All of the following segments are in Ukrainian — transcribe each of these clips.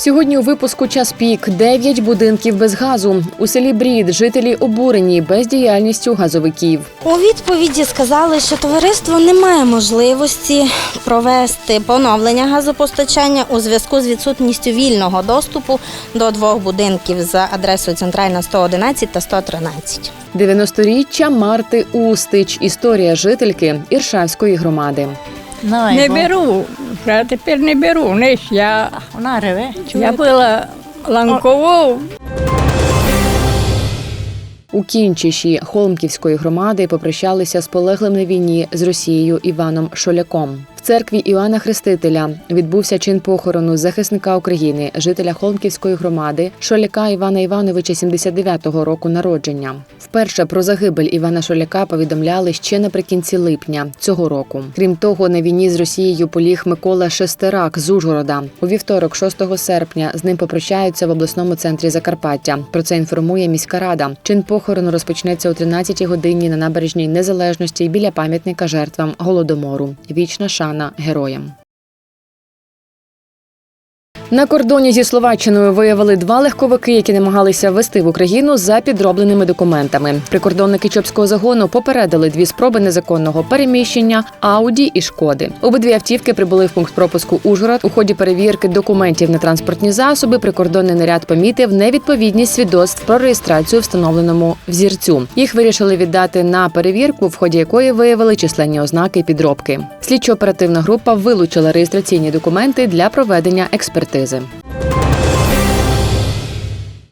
Сьогодні у випуску час пік дев'ять будинків без газу. У селі Брід жителі обурені бездіяльністю газовиків. У відповіді сказали, що товариство не має можливості провести поновлення газопостачання у зв'язку з відсутністю вільного доступу до двох будинків за адресою Центральна 111 та 113. 90-річчя Марти Устич. Історія жительки Іршавської громади. Не беру, вже тепер не беру. Не ж я, Вона реве. я пила ланкову. У Кінчиші Холмківської громади попрощалися з полеглим на війні з Росією Іваном Шоляком. Церкві Іоанна Хрестителя відбувся чин похорону захисника України, жителя Холмківської громади Шоляка Івана Івановича 79-го року народження. Вперше про загибель Івана Шоляка повідомляли ще наприкінці липня цього року. Крім того, на війні з Росією поліг Микола Шестерак з Ужгорода. У вівторок, 6 серпня, з ним попрощаються в обласному центрі Закарпаття. Про це інформує міська рада. Чин похорону розпочнеться о 13-й годині на набережній незалежності біля пам'ятника жертвам голодомору. Вічна шана героям. На кордоні зі Словаччиною виявили два легковики, які намагалися ввести в Україну за підробленими документами. Прикордонники Чопського загону попередили дві спроби незаконного переміщення Ауді і Шкоди. Обидві автівки прибули в пункт пропуску Ужгород. У ході перевірки документів на транспортні засоби прикордонний наряд помітив невідповідність свідоцтв про реєстрацію встановленому взірцю. Їх вирішили віддати на перевірку, в ході якої виявили численні ознаки підробки. Слідчо-оперативна група вилучила реєстраційні документи для проведення експертизи.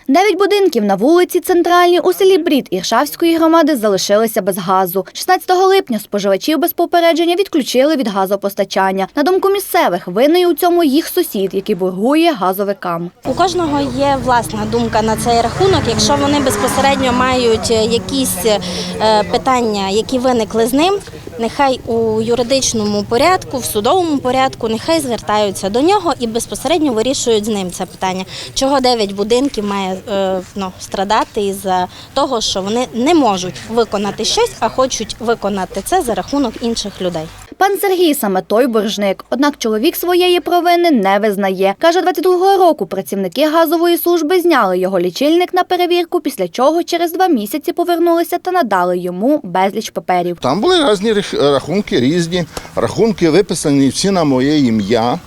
Дев'ять будинків на вулиці Центральній у селі Брід Іршавської громади залишилися без газу. 16 липня споживачів без попередження відключили від газопостачання. На думку місцевих, винний у цьому їх сусід, який боргує газовикам. У кожного є власна думка на цей рахунок. Якщо вони безпосередньо мають е, якісь е, питання, які виникли з ним, нехай у юридичному порядку, в судовому порядку, нехай звертаються до нього і безпосередньо вирішують з ним це питання. Чого 9 будинків має е, ну, страдати із-за того, що вони не можуть виконати щось, а хочуть виконати це за рахунок інших людей. Пан Сергій саме той боржник. Однак чоловік своєї провини не визнає. Каже, 22-го року працівники газової служби зняли його лічильник на перевірку, після чого через два місяці повернулися та надали йому безліч паперів. Там були різні рах- рахунки, різні рахунки виписані всі на моє ім'я.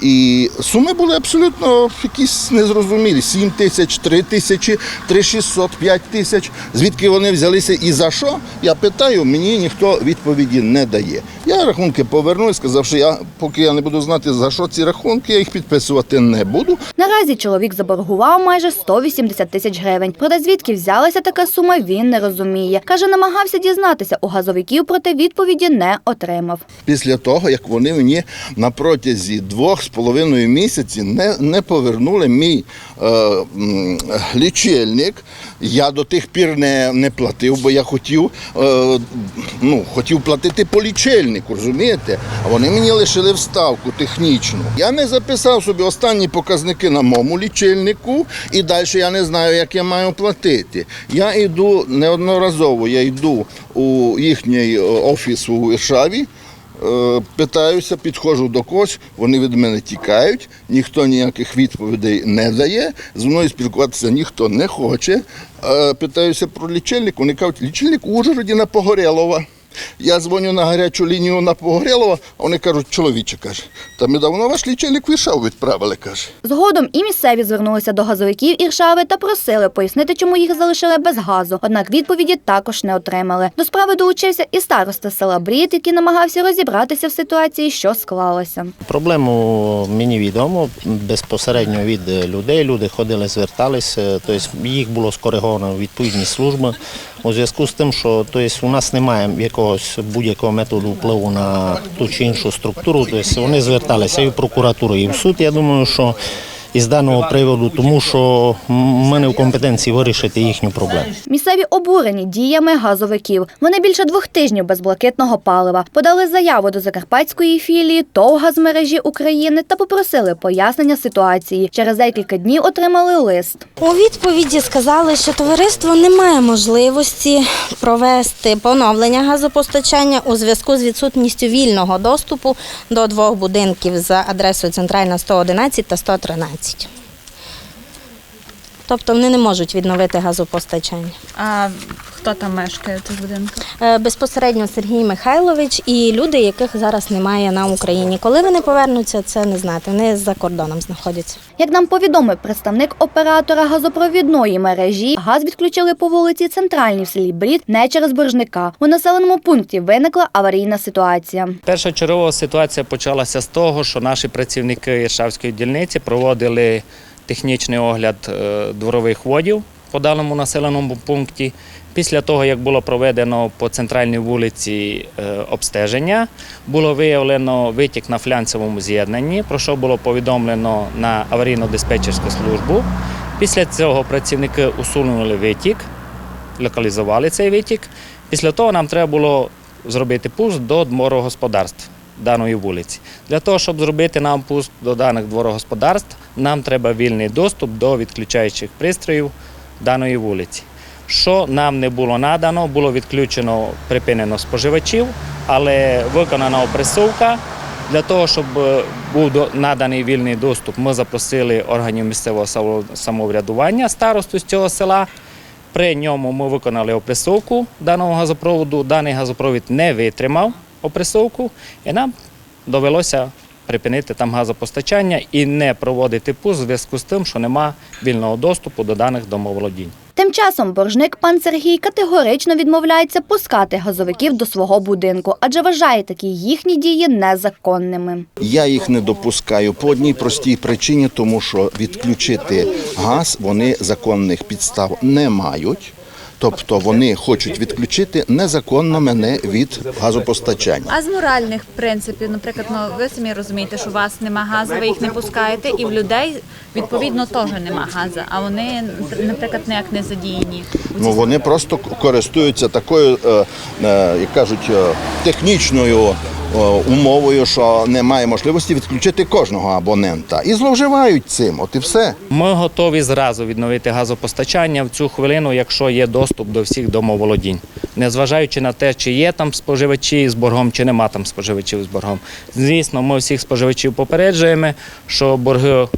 І суми були абсолютно якісь незрозумілі. 7 тисяч, 3 тисячі, 3 600, 5 тисяч. Звідки вони взялися і за що? Я питаю, мені ніхто відповіді не дає. Я рахунки поверну і сказав, що я, поки я не буду знати, за що ці рахунки, я їх підписувати не буду. Наразі чоловік заборгував майже 180 тисяч гривень. Проте звідки взялася така сума, він не розуміє. Каже, намагався дізнатися у газовиків, проте відповіді не отримав. після того, як вони мені на протязі двох з половиною місяці не, не повернули мій е, лічильник. Я до тих пір не, не платив, бо я хотів, е, ну, хотів платити по лічильнику, розумієте? А вони мені лишили вставку технічну. Я не записав собі останні показники на моєму лічильнику, і далі я не знаю, як я маю платити. Я йду неодноразово, я йду у їхній е, офіс у Іршаві. Е, Питаюся, підходжу до когось, вони від мене тікають, ніхто ніяких відповідей не дає. З мною спілкуватися ніхто не хоче. Е, Питаюся про лічильник, вони кажуть, лічильник у Ужгороді на Погорєлова. Я дзвоню на гарячу лінію на Погорєлова, а вони кажуть, чоловіче каже, та ми давно ваш лічильник вишав відправили, каже. Згодом і місцеві звернулися до газовиків Іршави та просили пояснити, чому їх залишили без газу. Однак відповіді також не отримали. До справи долучився і староста села Брід, який намагався розібратися в ситуації, що склалася. Проблему мені відомо безпосередньо від людей. Люди ходили, зверталися, тобто їх було скориговано відповідні служби. У зв'язку з тим, що тобто, у нас немає якогось будь-якого методу впливу на ту чи іншу структуру, тобто вони зверталися і в прокуратуру, і в суд. Я думаю, що із даного приводу, тому що в мене в компетенції вирішити їхню проблему. Місцеві обурені діями газовиків. Вони більше двох тижнів без блакитного палива подали заяву до закарпатської філії ТОВ «Газмережі України та попросили пояснення ситуації. Через декілька днів отримали лист. У відповіді сказали, що товариство не має можливості провести поновлення газопостачання у зв'язку з відсутністю вільного доступу до двох будинків за адресою Центральна 111 та 113. 20. Тобто вони не можуть відновити газопостачання. А хто там мешкає в цих будинках? Е, Безпосередньо Сергій Михайлович і люди, яких зараз немає на Україні. Коли вони повернуться, це не знати. Вони за кордоном знаходяться. Як нам повідомив представник оператора газопровідної мережі, газ відключили по вулиці Центральній в селі Брід не через боржника. У населеному пункті виникла аварійна ситуація. Першочергова ситуація почалася з того, що наші працівники Іршавської дільниці проводили технічний огляд е, дворових водів по даному населеному пункті. Після того, як було проведено по центральній вулиці е, обстеження, було виявлено витік на флянцевому з'єднанні, про що було повідомлено на аварійно-диспетчерську службу. Після цього працівники усунули витік, локалізували цей витік. Після того нам треба було зробити пуст до дворогосподарств даної вулиці. Для того, щоб зробити нам пуст до даних дворогосподарств, нам треба вільний доступ до відключаючих пристроїв даної вулиці. Що нам не було надано, було відключено, припинено споживачів, але виконана опресовка. Для того, щоб е, був наданий вільний доступ, ми запросили органів місцевого самоврядування старосту з цього села. При ньому ми виконали опресовку даного газопроводу. Даний газопровід не витримав опресовку, і нам довелося припинити там газопостачання і не проводити пуск в зв'язку з тим, що нема вільного доступу до даних домоволодінь. Тим часом боржник пан Сергій категорично відмовляється пускати газовиків до свого будинку, адже вважає такі їхні дії незаконними. Я їх не допускаю по одній простій причині, тому що відключити газ вони законних підстав не мають. Тобто вони хочуть відключити незаконно мене від газопостачання. А з моральних принципів, наприклад, ну ви самі розумієте, що у вас нема газу, ви їх не пускаєте, і в людей відповідно теж нема газу, а вони, наприклад, ніяк не задіяні. Ну вони просто користуються такою, е, е, як кажуть, е, технічною умовою, що немає можливості відключити кожного абонента. І зловживають цим. От і все. Ми готові зразу відновити газопостачання в цю хвилину, якщо є доступ до всіх домоволодінь, незважаючи на те, чи є там споживачі з боргом, чи нема там споживачів з боргом. Звісно, ми всіх споживачів попереджуємо, що борги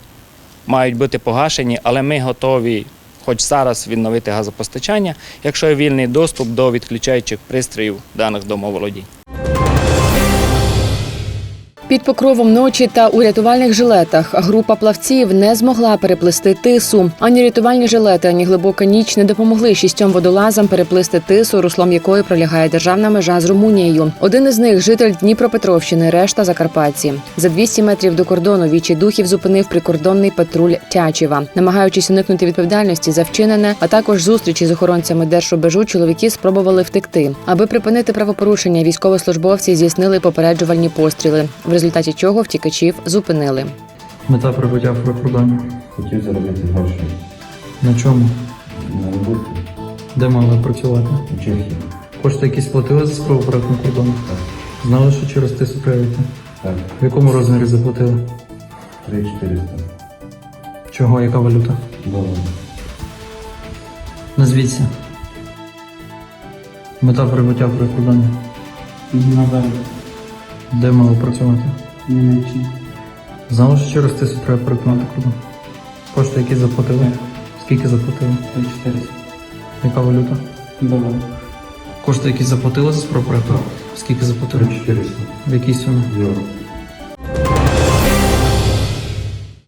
мають бути погашені, але ми готові. Хоч зараз відновити газопостачання, якщо є вільний доступ до відключаючих пристроїв даних домоволодінь. Під покровом ночі та у рятувальних жилетах група плавців не змогла переплисти тису. Ані рятувальні жилети, ані глибока ніч не допомогли шістьом водолазам переплисти тису, руслом якої пролягає державна межа з Румунією. Один із них житель Дніпропетровщини, решта Закарпатці. За 200 метрів до кордону вічі духів зупинив прикордонний патруль Тячева, намагаючись уникнути відповідальності за вчинене, а також зустрічі з охоронцями держрубежу, чоловіки спробували втекти. Аби припинити правопорушення, військовослужбовці здійснили попереджувальні постріли, результаті чого втікачів зупинили. Мета прибуття в прикордонні. Хотів заробити гроші На чому? на роботу Де мали працювати? у Чехії. Кошти якісь платили за справу перетину кордону? Знали, що через тису треба? Так, В якому розмірі заплатили? 3400 Чого, яка валюта? доларів. Назвіться. Мета прибуття в прикордонні. Надалі. Де мали працювати? Німеччині. Знали, що через тису треба перетинати кордон? Кошти, які заплатили? Скільки заплатили? 400. Яка валюта? доларів. Кошти, які заплатили за справу? Скільки заплатили? 400. В якій сумі? євро.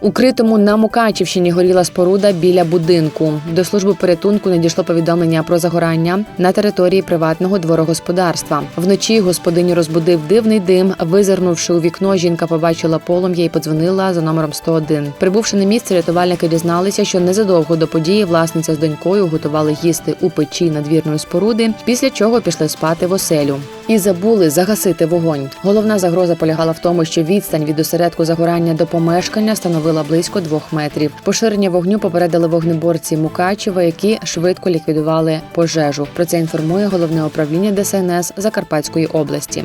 Укритому на Мукачівщині горіла споруда біля будинку. До служби порятунку надійшло повідомлення про загорання на території приватного дворогосподарства. Вночі господиню розбудив дивний дим. Визирнувши у вікно, жінка побачила полум'я і подзвонила за номером 101. Прибувши на місце, рятувальники дізналися, що незадовго до події власниця з донькою готували їсти у печі надвірної споруди, після чого пішли спати в оселю. І забули загасити вогонь. Головна загроза полягала в тому, що відстань від осередку загорання до помешкання становила близько двох метрів. Поширення вогню попередили вогнеборці Мукачева, які швидко ліквідували пожежу. Про це інформує головне управління ДСНС Закарпатської області.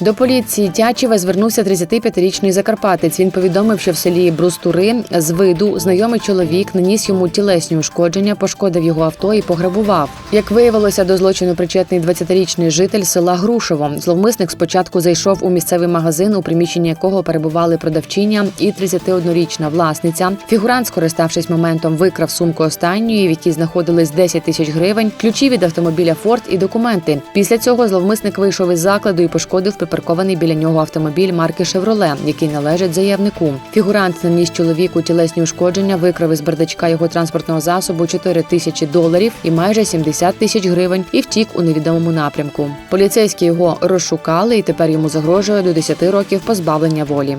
До поліції Тячева звернувся 35-річний закарпатець. Він повідомив, що в селі Брустури з виду знайомий чоловік наніс йому тілесні ушкодження, пошкодив його авто і пограбував. Як виявилося, до злочину причетний 20-річний житель села Грушево. Зловмисник спочатку зайшов у місцевий магазин, у приміщенні якого перебували продавчиня і 31-річна власниця. Фігурант, скориставшись моментом, викрав сумку останньої, в якій знаходились 10 тисяч гривень, ключі від автомобіля Форд і документи. Після цього зловмисник вийшов із закладу і пошкодив припаркований біля нього автомобіль марки Шевроле, який належить заявнику. Фігурант наніс чоловіку тілесні ушкодження, викрав із бардачка його транспортного засобу 4 тисячі доларів і майже 70 тисяч гривень і втік у невідомому напрямку. Поліцейські його розшукали, і тепер йому загрожує до 10 років позбавлення волі.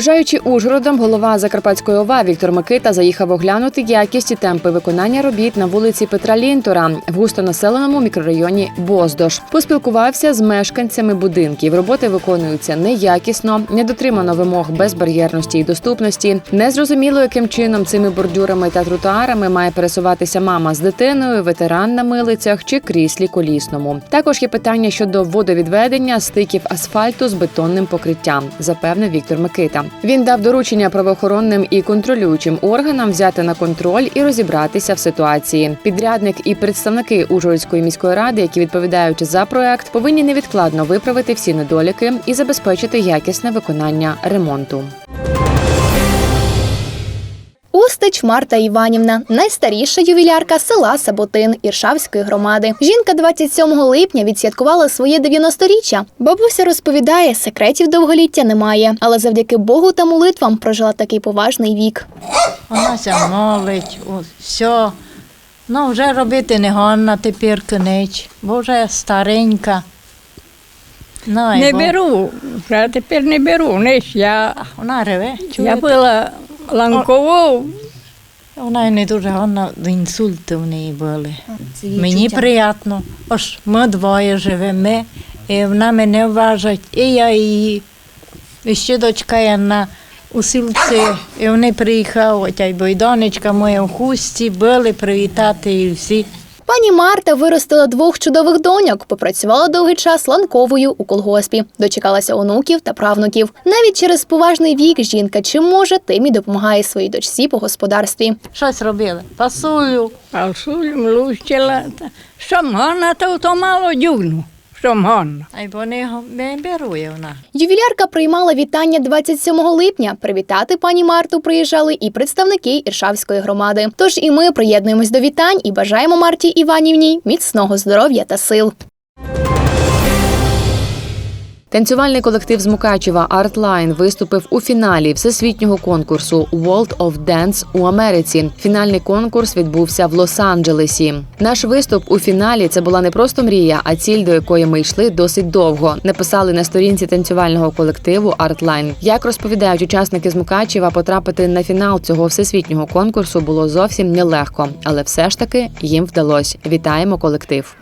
Проїжджаючи Ужгородом, голова Закарпатської ОВА Віктор Микита заїхав оглянути якість і темпи виконання робіт на вулиці Петра Лінтора в густонаселеному мікрорайоні Боздош. Поспілкувався з мешканцями будинків. Роботи виконуються неякісно, не дотримано вимог безбар'єрності і доступності. Незрозуміло, яким чином цими бордюрами та тротуарами має пересуватися мама з дитиною, ветеран на милицях чи кріслі колісному. Також є питання щодо водовідведення стиків асфальту з бетонним покриттям, запевнив Віктор Микита. Він дав доручення правоохоронним і контролюючим органам взяти на контроль і розібратися в ситуації. Підрядник і представники Ужгородської міської ради, які відповідають за проект, повинні невідкладно виправити всі недоліки і забезпечити якісне виконання ремонту. Устич Марта Іванівна, найстаріша ювілярка села Саботин Іршавської громади. Жінка 27 липня відсвяткувала своє 90-річчя. Бабуся розповідає, секретів довголіття немає, але завдяки Богу та молитвам прожила такий поважний вік. Вона ся молить, все. Ну, вже робити не гонна тепер кінець, бо вже старенька. Ну, Не бо- беру, вже тепер не беру. Не ж я, Вона реве. я була ланково, Вона не дуже гарна, до інсульту в неї були. Мені приємно. Ось ми двоє живемо, і вона мене вважать, і я її. І ще дочка є на у сілці, і вони приїхали, й бойдонечка моя в хусті, були привітати і всі. Пані Марта виростила двох чудових доньок, попрацювала довгий час ланковою у колгоспі, дочекалася онуків та правнуків. Навіть через поважний вік жінка чим може, тим і допомагає своїй дочці по господарстві. Щось робила пасую, пасую млущила. та- Що можна, то, то мало дюгну. Що можна. А й вони не берує вона. Ювілярка приймала вітання 27 липня. Привітати пані Марту приїжджали і представники Іршавської громади. Тож і ми приєднуємось до вітань і бажаємо Марті Іванівній міцного здоров'я та сил. Танцювальний колектив з Мукачева Artline виступив у фіналі всесвітнього конкурсу World of Dance у Америці. Фінальний конкурс відбувся в Лос-Анджелесі. Наш виступ у фіналі це була не просто мрія, а ціль, до якої ми йшли досить довго. Написали на сторінці танцювального колективу Artline. Як розповідають учасники з Мукачева, потрапити на фінал цього всесвітнього конкурсу було зовсім нелегко, але все ж таки їм вдалося. Вітаємо колектив.